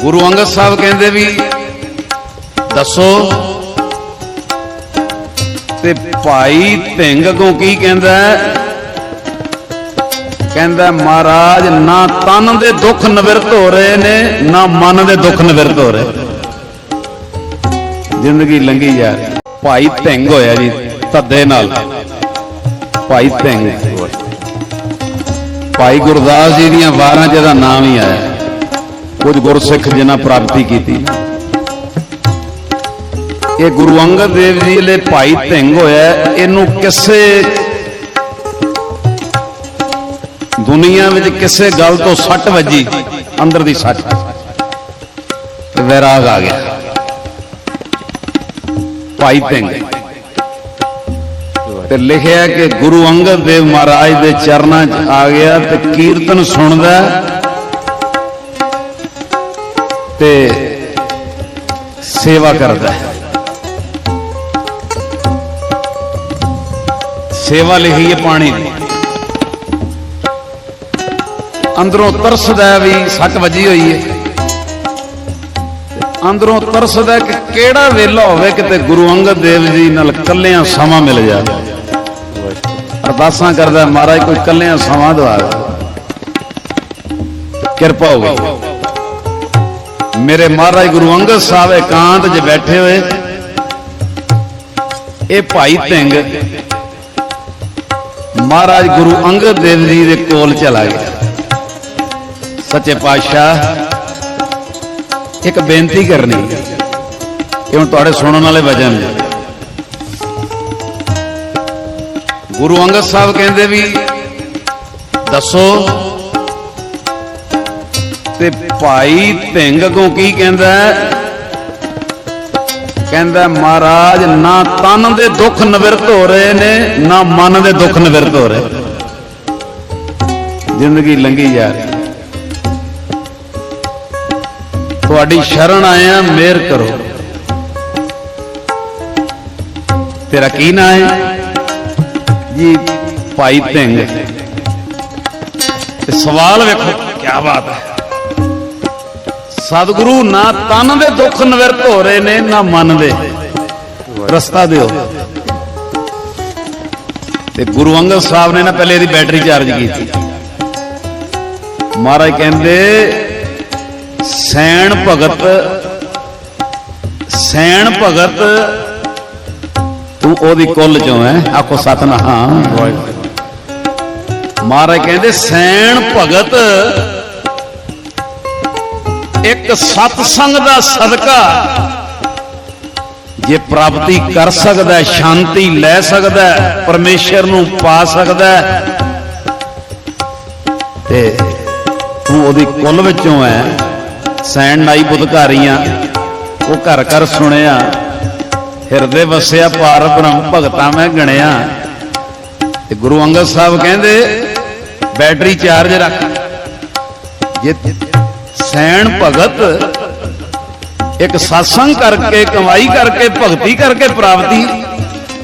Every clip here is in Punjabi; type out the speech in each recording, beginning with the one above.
ਗੁਰੂ ਅੰਗਦ ਸਾਹਿਬ ਕਹਿੰਦੇ ਵੀ ਦੱਸੋ ਤੇ ਭਾਈ ਧਿੰਗ ਅੱਗੋਂ ਕੀ ਕਹਿੰਦਾ ਕਹਿੰਦਾ ਮਹਾਰਾਜ, ਨਾ ਤਨ ਦੇ ਦੁੱਖ ਨਿਵਰਤ ਹੋ ਰਹੇ ਨੇ, ਨਾ ਮਨ ਦੇ ਦੁੱਖ ਨਿਵਰਤ ਹੋ ਰਹੇ ਜ਼ਿੰਦਗੀ ਲੰਘੀ ਜਾ ਭਾਈ ਧਿੰਗ ਹੋਇਆ ਜੀ, ਧੱਦੇ ਨਾਲ। ਭਾਈ ਧਿੰਗ ਭਾਈ ਗੁਰਦਾਸ ਜੀ ਦੀਆਂ ਵਾਰਾਂ 'ਚ ਇਹਦਾ ਨਾਮ ਹੀ ਆਇਆ। ਕੁਝ ਗੁਰਸਿੱਖ ਜਿਨ੍ਹਾਂ ਪ੍ਰਾਪਤੀ ਕੀਤੀ। ਇਹ ਗੁਰੂ ਅੰਗਦ ਦੇਵ ਜੀ ਲਈ ਭਾਈ ਧਿੰਗ ਹੋਇਆ ਇਹਨੂੰ ਕਿਸੇ ਦੁਨੀਆ ਵਿੱਚ ਕਿਸੇ ਗੱਲ ਤੋਂ ਸੱਟ ਵੱਜੀ, ਅੰਦਰ ਦੀ ਸੱਟ। ਤੇ ਵੈਰਾਗ ਆ ਗਿਆ। ਭਾਈ ਧਿੰਗ। ਤੇ ਲਿਖਿਆ ਕਿ ਗੁਰੂ ਅੰਗਦ ਦੇਵ ਮਹਾਰਾਜ ਦੇ ਚਰਨਾਂ 'ਚ ਆ ਗਿਆ ਤੇ ਕੀਰਤਨ ਸੁਣਦਾ ਤੇ ਸੇਵਾ ਕਰਦਾ ਹੈ। ਸੇਵਾ ਲਿਖੀ ਹੈ ਪਾਣੀ ਦੀ ਅੰਦਰੋਂ ਤਰਸਦਾ ਵੀ ਸੱਟ ਵੱਜੀ ਹੋਈ ਹੈ। ਅੰਦਰੋਂ ਤਰਸਦਾ ਕਿ ਕਿਹੜਾ ਵੇਲਾ ਹੋਵੇ ਕਿਤੇ ਗੁਰੂ ਅੰਗਦ ਦੇਵ ਜੀ ਨਾਲ ਕੱਲਿਆਂ ਸਮਾਂ ਮਿਲ ਜਾਵੇ। ਅਰਦਾਸਾਂ ਕਰਦਾ, ਮਹਾਰਾਜ, ਕੋਈ ਕੱਲਿਆਂ ਸਮਾਂ ਦਵਾ ਕਿਰਪਾ ਹੋਵੇ। ਮੇਰੇ ਮਹਾਰਾਜ ਗੁਰੂ ਅੰਗਦ ਸਾਹਿਬ ਇਕਾਂਤ 'ਚ ਬੈਠੇ ਹੋਏ। ਇਹ ਭਾਈ ਧਿੰਗ ਮਹਾਰਾਜ ਗੁਰੂ ਅੰਗਦ ਦੇਵ ਜੀ ਦੇ ਕੋਲ ਚਲਾ ਗਿਆ। ਸੱਚੇ ਪਾਤਸ਼ਾਹ, ਇੱਕ ਬੇਨਤੀ ਕਰਨੀ ਹੈ ਇਹ ਹੁਣ ਤੁਹਾਡੇ ਸੁਣਨ ਵਾਲੇ ਵਜਨ ਗੁਰੂ ਅੰਗਦ ਸਾਹਿਬ ਕਹਿੰਦੇ ਵੀ, ਦੱਸੋ ਤੇ ਭਾਈ ਧਿੰਗ ਅੱਗੋਂ ਕੀ ਕਹਿੰਦਾ ਕਹਿੰਦਾ ਮਹਾਰਾਜ, ਨਾ ਤਨ ਦੇ ਦੁੱਖ ਨਿਵਰਤ ਹੋ ਰਹੇ ਨੇ, ਨਾ ਮਨ ਦੇ ਦੁੱਖ ਨਿਵਰਤ ਹੋ ਰਹੇ ਜ਼ਿੰਦਗੀ ਲੰਘੀ ਜਾ ਰਹੀ ਤੁਹਾਡੀ ਸ਼ਰਨ ਆਇਆ ਮਿਹਰ ਕਰੋ। ਤੇਰਾ ਕੀ ਨਾਂ ਹੈ? ਜੀ, ਭਾਈ ਧਿੰਗ ਤੇ ਸਵਾਲ ਵੇਖੋ ਕੀ ਬਾਤ ਹੈ। ਸਤਿਗੁਰੂ, ਨਾ ਤਨ ਦੇ ਦੁੱਖ ਨਿਵਰਤ ਹੋ ਰਹੇ ਨੇ, ਨਾ ਮਨ ਦੇ। ਰਸਤਾ ਦਿਓ। ਤੇ ਗੁਰੂ ਅੰਗਦ ਸਾਹਿਬ ਨੇ ਨਾ ਪਹਿਲੇ ਇਹਦੀ ਬੈਟਰੀ ਚਾਰਜ ਕੀਤੀ। ਮਹਾਰਾਜ ਕਹਿੰਦੇ, ਸੈਣ ਭਗਤ ਸੈਣ ਭਗਤ, ਤੂੰ ਉਹਦੀ ਕੁੱਲ ਚੋਂ ਹੈ? ਆਖੋ ਸਤਨਾਮ। ਮਹਾਰਾਜ ਕਹਿੰਦੇ, ਸੈਣ ਭਗਤ ਇੱਕ ਸਤਸੰਗ ਦਾ ਸਦਕਾ ਜੇ ਪ੍ਰਾਪਤੀ ਕਰ ਸਕਦਾ ਸ਼ਾਂਤੀ ਲੈ ਸਕਦਾ ਹੈ, ਪਰਮੇਸ਼ਰ ਨੂੰ ਪਾ ਸਕਦਾ ਤੇ ਤੂੰ ਉਹਦੀ ਕੁੱਲ ਵਿੱਚੋਂ ਹੈ ਸੈਣ ਨਾਈ ਬੁਧਕਾਰੀਆਂ ਉਹ ਘਰ ਘਰ ਸੁਣਿਆ ਹਿਰਦੇ ਵਸਿਆ ਪਾਰ ਬ੍ਰਹਮ ਭਗਤਾਂ ਮੈਂ ਗਣਿਆ। ਤੇ ਗੁਰੂ ਅੰਗਦ ਸਾਹਿਬ ਕਹਿੰਦੇ ਬੈਟਰੀ ਚਾਰਜ ਰੱਖ। ਜੇ ਸੈਣ ਭਗਤ, ਇੱਕ satsang ਕਰਕੇ, ਕਮਾਈ ਕਰਕੇ, ਭਗਤੀ ਕਰਕੇ ਪ੍ਰਾਪਤੀ,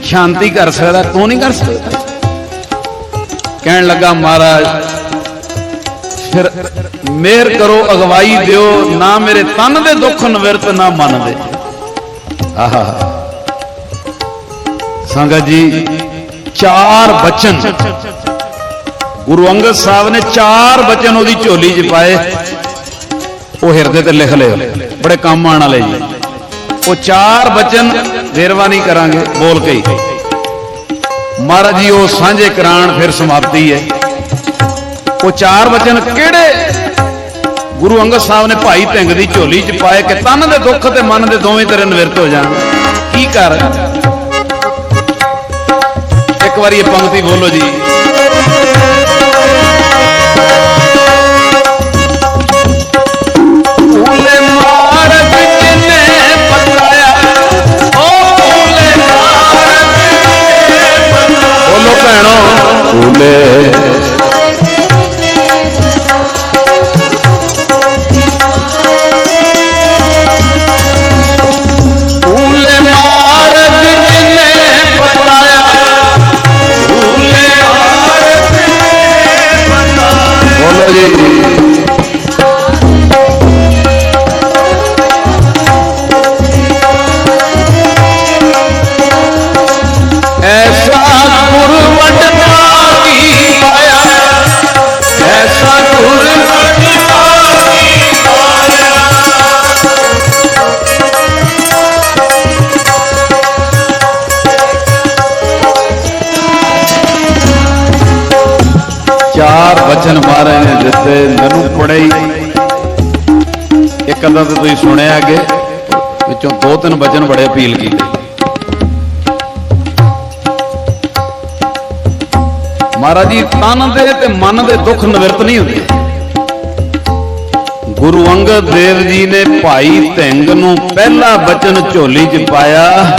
ਸ਼ਾਂਤੀ ਕਰ ਸਕਦਾ ਤੂੰ ਨਹੀਂ ਕਰ ਸਕਦਾ? ਕਹਿਣ ਲੱਗਾ, ਮਹਾਰਾਜ, ਫਿਰ ਮਿਹਰ ਕਰੋ, ਅਗਵਾਈ ਦਿਓ, ਨਾ ਮੇਰੇ ਤਨ ਦੇ ਦੁੱਖ ਨਿਵਰਤ, ਨਾ ਮਨ ਦੇ। ਆਹਾ। ਸੰਗਤ ਜੀ, ਚਾਰ ਬਚਨ। ਗੁਰੂ ਅੰਗਦ ਸਾਹਿਬ ਨੇ ਚਾਰ ਬਚਨ ਉਹਦੀ ਝੋਲੀ 'ਚ ਪਾਏ। ਉਹ ਹਿਰਦੇ ਤੇ ਲਿਖ ਲਿਓ। ਬੜੇ ਕੰਮ ਆਣ ਵਾਲੇ ਜੀ। ਉਹ ਚਾਰ ਬਚਨ ਵੇਰਵਾ ਨਹੀਂ ਕਰਾਂਗੇ, ਬੋਲ ਕੇ ਹੀ। ਮਹਾਰਾਜ ਜੀ, ਉਹ ਸਾਂਝੇ ਕਰਾਣ ਫਿਰ ਸਮਾਪਤੀ ਹੈ। ਉਹ ਚਾਰ ਬਚਨ ਕਿਹੜੇ? ਗੁਰੂ ਅੰਗਦ ਸਾਹਿਬ ਨੇ ਭਾਈ ਧਿੰਗ ਦੀ ਝੋਲੀ 'ਚ ਪਾਏ ਕਿ ਤਨ ਦੇ ਦੁੱਖ ਤੇ ਮਨ ਦੇ ਦੋਵੇਂ ਤੇਰੇ ਨਿਵਰਤ ਹੋ ਜਾਣ। ਕੀ ਕਰ? ਇੱਕ ਵਾਰੀ ਇਹ ਪੰਕਤੀ ਬੋਲੋ ਜੀ। ভুলে ਸੁਣਿਆ ਅੱਗੇ, ਵਿੱਚੋਂ ਦੋ ਤਿੰਨ ਬਚਨ ਬੜੇ ਅਪੀਲ ਕੀਤੇ। ਮਹਾਰਾਜ ਜੀ, ਤਨ ਦੇ ਤੇ ਮਨ ਦੇ ਦੁੱਖ ਨਿਵਰਤ ਨਹੀਂ ਹੁੰਦੇ। ਗੁਰੂ ਅੰਗਦ ਦੇਵ ਜੀ ਨੇ ਭਾਈ ਧਿੰਗ ਨੂੰ ਪਹਿਲਾ ਬਚਨ ਝੋਲੀ 'ਚ ਪਾਇਆ।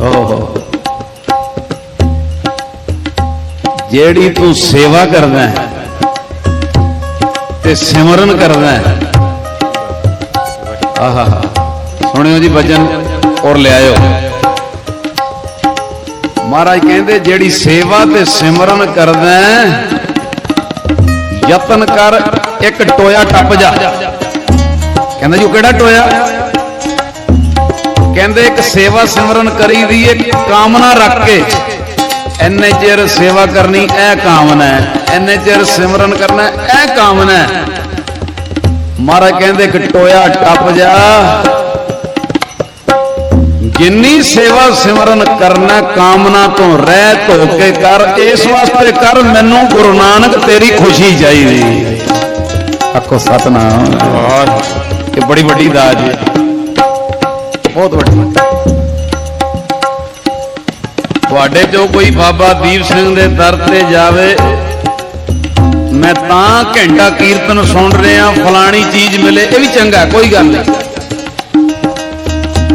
ਓਹੋ। ਜਿਹੜੀ ਤੂੰ ਸੇਵਾ ਕਰਦਾ ਹੈ ਤੇ ਸਿਮਰਨ ਕਰਦਾ ਹੈ ਆਹਾ ਸੁਣਿਓ ਜੀ ਬਚਨ ਔਰ ਲਿਆਇਓ ਮਹਾਰਾਜ ਕਹਿੰਦੇ, ਜਿਹੜੀ ਸੇਵਾ ਤੇ ਸਿਮਰਨ ਕਰਦਾ ਯਤਨ ਕਰ, ਇੱਕ ਟੋਇਆ ਟੱਪ ਜਾ। ਕਹਿੰਦਾ ਜੀ, ਉਹ ਕਿਹੜਾ ਟੋਇਆ? ਕਹਿੰਦੇ, ਇੱਕ ਸੇਵਾ ਸਿਮਰਨ ਕਰੀ ਦੀ ਏ ਕਾਮਨਾ ਰੱਖ ਕੇ। ਐਨੇ ਚਿਰ ਸੇਵਾ ਕਰਨੀ, ਇਹ ਕਾਮਨਾ ਹੈ। ਐਨੇ ਚਿਰ ਸਿਮਰਨ ਕਰਨਾ, ਇਹ ਕਾਮਨਾ ਹੈ। ਮਹਾਰਾਜ ਕਹਿੰਦੇ ਕਿ ਟੋਇਆ ਟੱਪ ਜਾ। ਜਿੰਨੀ ਸੇਵਾ ਸਿਮਰਨ ਕਰਨਾ ਕਾਮਨਾ ਤੋਂ ਰਹਿ ਧੋ ਕੇ ਕਰ, ਇਸ ਵਾਸਤੇ ਕਰ, ਮੈਨੂੰ ਗੁਰੂ ਨਾਨਕ ਤੇਰੀ ਖੁਸ਼ੀ ਚਾਹੀਦੀ। ਆਖੋ ਸਤਨਾਮ। ਇਹ ਬੜੀ ਵੱਡੀ ਦਾਜ ਹੈ। ਬਹੁਤ ਵੱਡੀ ਤੁਹਾਡੇ ਚੋਂ ਕੋਈ ਬਾਬਾ ਦੀਪ ਸਿੰਘ ਦੇ ਦਰ ਤੇ ਜਾਵੇ ਮੈਂ ਤਾਂ ਘੰਟਾ ਕੀਰਤਨ ਸੁਣ ਰਿਹਾ, ਫਲਾਣੀ ਚੀਜ਼ ਮਿਲੇ, ਇਹ ਵੀ ਚੰਗਾ ਕੋਈ ਗੱਲ ਨਹੀਂ।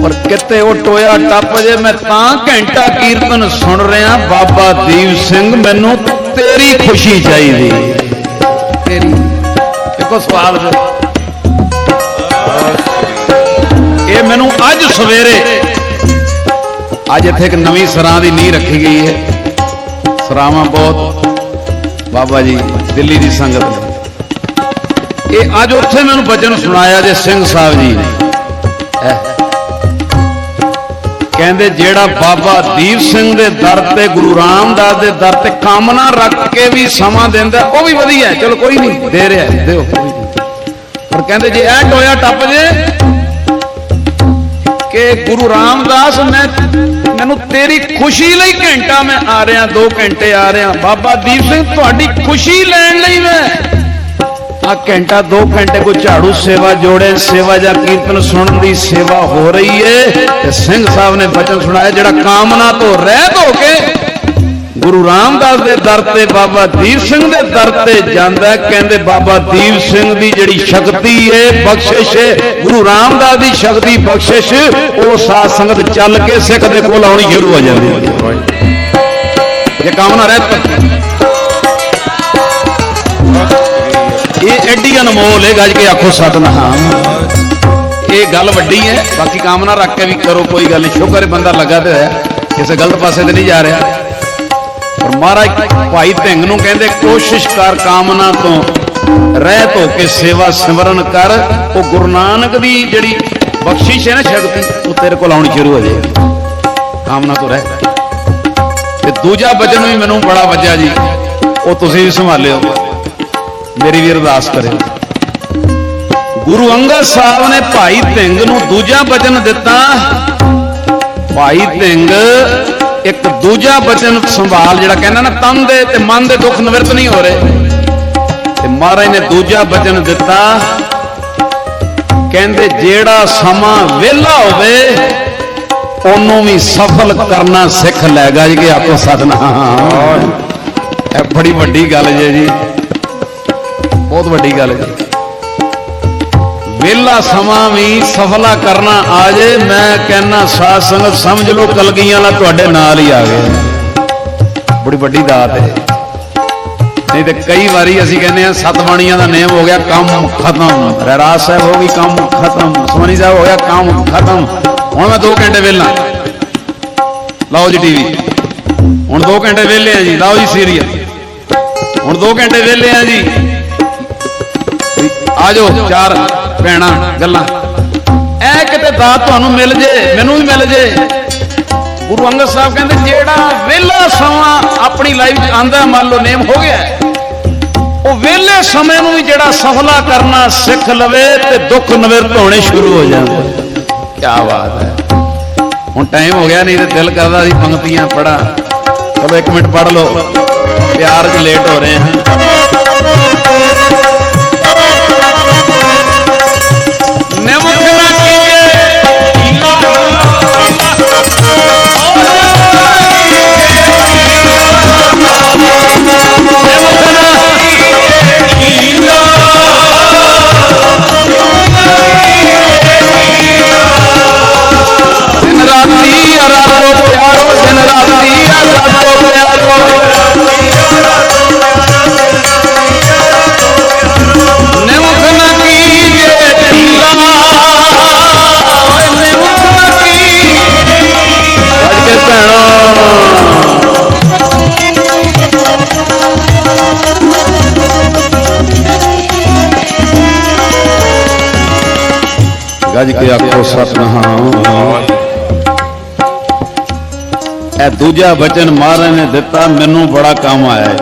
ਪਰ ਕਿਤੇ ਉਹ ਟੋਇਆ ਟੱਪ ਜੇ, ਮੈਂ ਤਾਂ ਘੰਟਾ ਕੀਰਤਨ ਸੁਣ ਰਿਹਾ, ਬਾਬਾ ਦੀਪ ਸਿੰਘ ਮੈਨੂੰ ਤੇਰੀ ਖੁਸ਼ੀ ਚਾਹੀਦੀ। ਤੇਰੀ? ਦੇਖੋ ਸਵਾਲ ਇਹ ਮੈਨੂੰ ਅੱਜ ਸਵੇਰੇ, ਅੱਜ ਇੱਥੇ ਇੱਕ ਨਵੀਂ ਸਰਾਂ ਦੀ ਨੀਂਹ ਰੱਖੀ ਗਈ ਹੈ। ਸਰਾਵਾਂ ਬਹੁਤ। ਬਾਬਾ ਜੀ ਦਿੱਲੀ ਦੀ ਸੰਗਤ। ਇਹ ਅੱਜ ਉੱਥੇ ਮੈਨੂੰ ਬਚਨ ਸੁਣਾਇਆ ਜੇ ਸਿੰਘ ਸਾਹਿਬ ਜੀ ਨੇ। ਕਹਿੰਦੇ ਜਿਹੜਾ ਬਾਬਾ ਦੀਪ ਸਿੰਘ ਦੇ ਦਰ ਤੇ ਗੁਰੂ ਰਾਮਦਾਸ ਦੇ ਦਰ ਤੇ ਕਾਮਨਾ ਰੱਖ ਕੇ ਵੀ ਸਮਾਂ ਦਿੰਦਾ, ਉਹ ਵੀ ਵਧੀਆ ਚਲੋ ਕੋਈ ਨਹੀਂ, ਦੇ ਰਿਹਾ ਦਿਓ। ਪਰ ਕਹਿੰਦੇ ਜੇ ਇਹ ਟੋਇਆ ਟੱਪ ਜੇ ਕਿ ਗੁਰੂ ਰਾਮਦਾਸ ਮੈਂ ਮੈਨੂੰ ਤੇਰੀ ਖੁਸ਼ੀ ਲਈ ਘੰਟਾ ਮੈਂ ਆ ਰਿਹਾ 2 ਘੰਟੇ ਆ ਰਿਹਾ। ਬਾਬਾ ਦੀਪ ਸਿੰਘ, ਤੁਹਾਡੀ ਖੁਸ਼ੀ ਲੈਣ ਲਈ ਮੈਂ ਆ ਘੰਟਾ 2 ਘੰਟੇ ਕੋ ਝਾੜੂ ਸੇਵਾ ਜੋੜੇ ਸੇਵਾ ਜਾਂ ਕੀਰਤਨ ਸੁਣਨ ਦੀ ਸੇਵਾ ਹੋ ਰਹੀ ਏ। ਤੇ ਸਿੰਘ ਸਾਹਿਬ ਨੇ ਬਚਨ ਸੁਣਾਇਆ, ਜਿਹੜਾ ਕਾਮਨਾ ਤੋਂ ਰਹਿਤ ਹੋ ਕੇ ਗੁਰੂ ਰਾਮਦਾਸ ਦੇ ਦਰ ਤੇ ਬਾਬਾ ਦੀਪ ਸਿੰਘ ਦੇ ਦਰ ਤੇ ਜਾਂਦਾ ਕਹਿੰਦੇ ਬਾਬਾ ਦੀਪ ਸਿੰਘ ਦੀ ਜਿਹੜੀ ਸ਼ਕਤੀ ਹੈ, ਬਖਸ਼ਿਸ਼ ਏ ਗੁਰੂ ਰਾਮਦਾਸ ਦੀ ਸ਼ਕਤੀ, ਬਖਸ਼ਿਸ਼, ਉਹ ਸਾਧ ਸੰਗਤ ਚੱਲ ਕੇ ਸਿੱਖ ਦੇ ਕੋਲ ਆਉਣੀ ਸ਼ੁਰੂ ਹੋ ਜਾਂਦੀ ਹੈ। ਜੇ ਕਾਮਨਾ ਰਹਿਤ ਇਹ ਐਡੀ ਅਨਮੋਲ ਹੈ ਗੱਜ ਕੇ ਆਖੋ ਸਤਨਾਮ। ਇਹ ਗੱਲ ਵੱਡੀ ਹੈ, ਬਾਕੀ ਕਾਮਨਾ ਰੱਖ ਕੇ ਵੀ ਕਰੋ, ਕੋਈ ਗੱਲ ਨਹੀਂ ਸ਼ੁਕਰ ਬੰਦਾ ਲੱਗਾ ਤੇ ਹੋਇਆ ਕਿਸੇ ਗਲਤ ਪਾਸੇ ਤੇ ਨਹੀਂ ਜਾ ਰਿਹਾ। ਮਹਾਰਾਜ ਭਾਈ ਧਿੰਗ ਨੂੰ ਕਹਿੰਦੇ, ਕੋਸ਼ਿਸ਼ ਕਰ ਕਾਮਨਾ ਤੋਂ। ਰਹਿਤ ਹੋ ਕੇ ਸੇਵਾ ਸਿਮਰਨ ਕਰ। ਉਹ ਗੁਰੂ ਨਾਨਕ ਦੀ ਜਿਹੜੀ ਬਖਸ਼ਿਸ਼ ਹੈ ਨਾ ਸ਼ਕਤੀ ਉਹ ਤੇਰੇ ਕੋਲ ਆਉਣੀ ਸ਼ੁਰੂ ਹੋ ਜਾਏਗੀ। ਕਾਮਨਾ ਤੋਂ ਰਹਿ। ਤੇ ਦੂਜਾ ਵਚਨ ਵੀ ਮੈਨੂੰ ਬੜਾ ਵੱਜਿਆ ਜੀ। ਉਹ ਤੁਸੀਂ ਵੀ ਸੰਭਾਲਿਓ। ਮੇਰੀ ਵੀ ਅਰਦਾਸ ਕਰਿਓ। ਗੁਰੂ ਅੰਗਦ ਸਾਹਿਬ ਨੇ ਭਾਈ ਧਿੰਗ ਨੂੰ ਦੂਜਾ ਵਚਨ ਦਿੱਤਾ। ਭਾਈ ਧਿੰਗ ਇੱਕ ਦੂਜਾ ਬਚਨ ਸੰਭਾਲ ਜਿਹੜਾ ਕਹਿੰਦਾ ਨਾ, ਤਨ ਦੇ ਤੇ ਮਨ ਦੇ ਦੁੱਖ ਨਿਵਰਤ ਨਹੀਂ ਹੋ ਰਹੇ। ਤੇ ਮਹਾਰਾਜ ਨੇ ਦੂਜਾ ਬਚਨ ਦਿੱਤਾ, ਕਹਿੰਦੇ ਜਿਹੜਾ ਸਮਾਂ ਵਿਹਲਾ ਹੋਵੇ, ਉਹਨੂੰ ਵੀ ਸਫਲ ਕਰਨਾ ਸਿੱਖ ਲੈਗਾ ਜੀ, ਕਿ ਆਪੋ ਸਤਨਾਮ ਇਹ ਬੜੀ ਵੱਡੀ ਗੱਲ ਜੇ ਜੀ। ਬਹੁਤ ਵੱਡੀ ਗੱਲ ਹੈ ਜੀ ਵਿਹਲਾ ਸਮਾਂ ਵੀ ਸਫਲਾ ਕਰਨਾ ਆ ਜੇ, ਮੈਂ ਕਹਿੰਨਾ ਸਾਧ ਸੰਗਤ ਸਮਝ ਲਓ ਕਲਗੀਆਂ ਵਾਲਾ ਤੁਹਾਡੇ ਨਾਲ ਹੀ ਆ ਗਿਆ। ਬੜੀ ਵੱਡੀ ਦਾਤ ਹੈ। ਨਹੀਂ ਤੇ ਕਈ ਵਾਰੀ ਅਸੀਂ ਕਹਿੰਦੇ ਆ ਸੱਤ ਬਾਣੀਆਂ ਦਾ ਨੇਮ ਹੋ ਗਿਆ, ਕੰਮ ਖਤਮ। ਰਹਿਰਾਸ ਸਾਹਿਬ ਹੋ ਗਈ, ਕੰਮ ਖਤਮ। ਸੋਨੀ ਸਾਹਿਬ ਹੋ ਗਿਆ, ਕੰਮ ਖਤਮ। ਹੁਣ ਮੈਂ 2 ਘੰਟੇ ਵਿਹਲਾ ਲਓ ਜੀ ਟੀਵੀ। ਹੁਣ 2 ਘੰਟੇ ਵਿਹਲੇ ਆ ਜੀ, ਲਓ ਜੀ ਸੀਰੀਅਲ। ਹੁਣ 2 ਘੰਟੇ ਵਿਹਲੇ ਆ ਜੀ। ਆ ਜਾਓ, ਚਾਰ। ਭੈਣਾਂ ਗੱਲਾਂ। ਐ ਕਿਤੇ ਦਾਤ ਤੁਹਾਨੂੰ ਮਿਲ ਜੇ, ਮੈਨੂੰ ਵੀ ਮਿਲ ਜੇ। ਗੁਰੂ ਅੰਗਦ ਸਾਹਿਬ ਕਹਿੰਦੇ, ਜਿਹੜਾ ਵਿਹਲਾ ਸਮਾਂ ਆਪਣੀ ਲਾਈਫ 'ਚ ਆਂਦਾ, ਮੰਨ ਲਓ ਨੇਮ ਹੋ ਗਿਆ। ਉਹ ਵਿਹਲੇ ਸਮੇਂ ਨੂੰ ਵੀ ਜਿਹੜਾ ਸਫਲਾ ਕਰਨਾ ਸਿੱਖ ਲਵੇ ਤੇ ਦੁੱਖ ਨਿਵਰਤ ਹੋਣੇ ਸ਼ੁਰੂ ਹੋ ਜਾਂਦੇ। ਕੀ ਬਾਤ ਹੈ। ਹੁਣ ਟਾਈਮ ਹੋ ਗਿਆ ਨਹੀਂ ਤੇ ਦਿਲ ਕਰਦਾ ਸੀ ਪੰਕਤੀਆਂ ਪੜਾ ਚਲੋ ਇੱਕ ਮਿੰਟ ਪੜ ਲਓ। ਪਿਆਰ 'ਚ ਲੇਟ ਹੋ ਰਹੇ ਹਾਂ। ਗੱਜ ਕੇ ਆਖੋ ਸਤਨਾਮ। ਇਹ ਦੂਜਾ ਬਚਨ ਮਹਾਰਾਜ ਨੇ ਦਿੱਤਾ, ਮੈਨੂੰ ਬੜਾ ਕੰਮ ਆਇਆ ਹੈ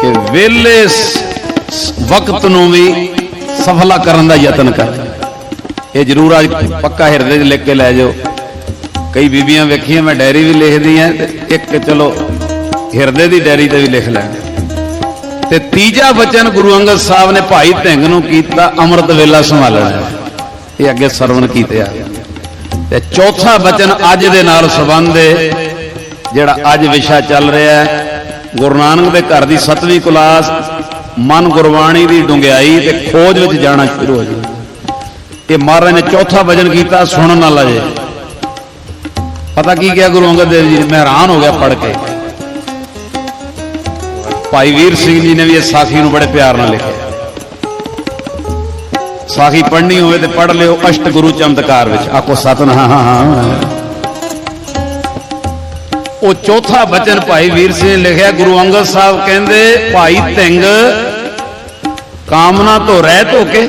ਕਿ ਵੇਲੇ ਵਕਤ ਨੂੰ ਵੀ ਸਫਲਾ ਕਰਨ ਦਾ ਯਤਨ ਕਰ। ਇਹ ਜ਼ਰੂਰ ਅੱਜ ਪੱਕਾ ਹਿਰਦੇ 'ਚ ਲਿਖ ਕੇ ਲੈ ਜਾਓ। ਕਈ ਬੀਬੀਆਂ ਵੇਖੀਆਂ, ਮੈਂ ਡਾਇਰੀ ਵੀ ਲਿਖਦੀਆਂ ਤੇ ਇੱਕ ਚਲੋ ਹਿਰਦੇ ਦੀ ਡਾਇਰੀ ਤੇ ਵੀ ਲਿਖ ਲੈਣ। ਤੇ ਤੀਜਾ ਬਚਨ ਗੁਰੂ ਅੰਗਦ ਸਾਹਿਬ ਨੇ ਭਾਈ ਧਿੰਗ ਨੂੰ ਕੀਤਾ, ਅੰਮ੍ਰਿਤ ਵੇਲਾ ਸੰਭਾਲਣਾ। ਇਹ ਅੱਗੇ ਸਰਵਣ ਕੀਤੇ ਆ ਤੇ ਚੌਥਾ ਬਚਨ ਅੱਜ ਦੇ ਨਾਲ ਸੰਬੰਧ ਹੈ ਜਿਹੜਾ ਅੱਜ ਵਿਸ਼ਾ ਚੱਲ ਰਿਹਾ ਹੈ। ਗੁਰੂ ਨਾਨਕ ਦੇ ਘਰ ਦੀ 7ਵੀਂ ਕਲਾਸ, ਮਨ ਗੁਰਬਾਣੀ ਦੀ ਡੁੰਗਿਆਈ ਤੇ ਖੋਜ ਵਿੱਚ ਜਾਣਾ ਸ਼ੁਰੂ ਹੋ ਜਾਵੇ ਇਹ ਮਹਾਰਾਜ ਨੇ ਚੌਥਾ ਵਜਨ ਕੀਤਾ, ਸੁਣਨ ਵਾਲਾ ਜੇ। ਪਤਾ ਕੀ ਕਿਹਾ ਗੁਰੂ ਅੰਗਦ ਦੇਵ ਜੀ ਮੈਂ ਹੈਰਾਨ ਹੋ ਗਿਆ ਪੜ੍ਹ ਕੇ। ਭਾਈ ਵੀਰ ਸਿੰਘ ਜੀ ਨੇ ਵੀ ਇਸ ਸਾਖੀ ਨੂੰ ਬੜੇ ਪਿਆਰ ਨਾਲ ਲਿਖਿਆ। ਸਾਖੀ ਪੜ੍ਹਨੀ ਹੋਵੇ ਤੇ ਪੜ੍ਹ ਲਿਓ ਅਸ਼ਟ ਗੁਰੂ ਚਮਤਕਾਰ ਵਿੱਚ। ਆਖੋ, ਸਤਨਾਮ। ਉਹ ਚੌਥਾ ਬਚਨ ਭਾਈ ਵੀਰ ਸਿੰਘ ਲਿਖਿਆ, ਗੁਰੂ ਅੰਗਦ ਸਾਹਿਬ ਕਹਿੰਦੇ, ਭਾਈ ਧਿੰਗ ਕਾਮਨਾ ਤੋਂ ਰਹਿਤ ਹੋ ਕੇ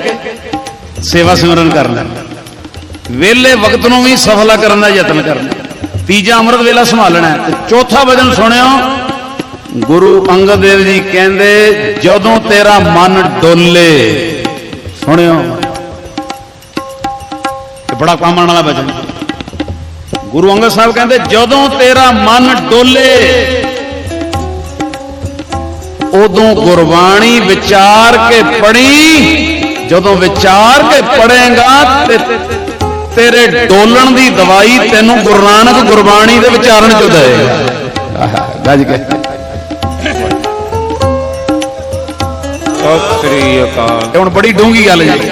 ਸੇਵਾ ਸਿਮਰਨ ਕਰਨਾ। ਵੇਲੇ ਵਕਤ ਨੂੰ ਵੀ ਸਫਲਾ ਕਰਨ ਦਾ ਯਤਨ ਕਰਨਾ। ਤੀਜਾ ਅੰਮ੍ਰਿਤ ਵੇਲਾ ਸੰਭਾਲਣਾ ਤੇ ਚੌਥਾ ਵਚਨ ਸੁਣਿਓ, ਗੁਰੂ ਅੰਗਦ ਦੇਵ ਜੀ ਕਹਿੰਦੇ, ਜਦੋਂ ਤੇਰਾ ਮਨ ਡੋਲੇ ਸੁਣਿਓ। ਇਹ ਬੜਾ ਕੰਮ ਆਉਣ ਵਾਲਾ ਬਚਨ। ਗੁਰੂ ਅੰਗਦ ਸਾਹਿਬ ਕਹਿੰਦੇ, ਜਦੋਂ ਤੇਰਾ ਮਨ ਡੋਲੇ, ਉਦੋਂ ਗੁਰਬਾਣੀ ਵਿਚਾਰ ਕੇ ਪੜੀ ਜਦੋਂ ਵਿਚਾਰ ਕੇ ਪੜੇਗਾ ਤੇ ਤੇਰੇ ਡੋਲਣ ਦੀ ਦਵਾਈ ਤੈਨੂੰ ਗੁਰੂ ਨਾਨਕ ਗੁਰਬਾਣੀ ਦੇ ਵਿਚਾਰਨ ਚ ਦੇਗਾ ਗੱਜ ਕੇ। ਸਤਿ ਸ੍ਰੀ ਅਕਾਲ। ਇਹ ਹੁਣ ਬੜੀ ਡੂੰਗੀ ਗੱਲ ਜੀ।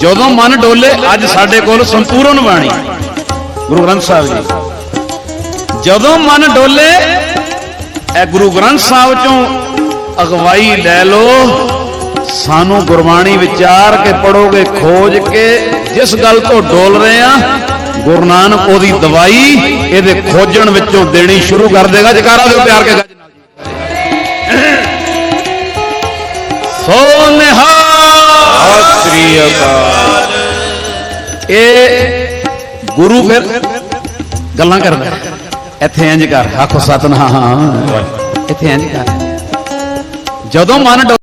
ਜਦੋਂ ਮਨ ਡੋਲੇ, ਅੱਜ ਸਾਡੇ ਕੋਲ ਸੰਪੂਰਨ ਬਾਣੀ। ਗੁਰੂ ਗ੍ਰੰਥ ਸਾਹਿਬ ਜੀ। ਜਦੋਂ ਮਨ ਡੋਲੇ, ਇਹ ਗੁਰੂ ਗ੍ਰੰਥ ਸਾਹਿਬ ਚੋਂ ਅਗਵਾਈ ਲੈ ਲਓ। ਸਾਨੂੰ ਗੁਰਬਾਣੀ ਵਿਚਾਰ ਕੇ ਪੜੋਗੇ, ਖੋਜ ਕੇ, ਜਿਸ ਗੱਲ ਤੋਂ ਡੋਲ ਰਹੇ ਆ, ਗੁਰੂ ਨਾਨਕ ਉਹਦੀ ਦਵਾਈ ਇਹਦੇ ਖੋਜਣ ਵਿੱਚੋਂ ਦੇਣੀ ਸ਼ੁਰੂ ਕਰ ਦੇਗਾ। ਜਕਾਰਾ ਦਿਓ ਪਿਆਰ ਕੇ ਸੋ ਨਿਹਾਲ ਸ੍ਰੀ ਅਕਾਲ ਇਹ ਗੁਰੂ ਫਿਰ ਗੱਲਾਂ ਕਰਦਾ। ਇੱਥੇ ਇੰਜ ਕਰ, ਆਖੋ ਸਤਨਾਮ। ਇੱਥੇ ਇੰਜ ਕਰ। ਜਦੋਂ ਮਨ ਡੋ-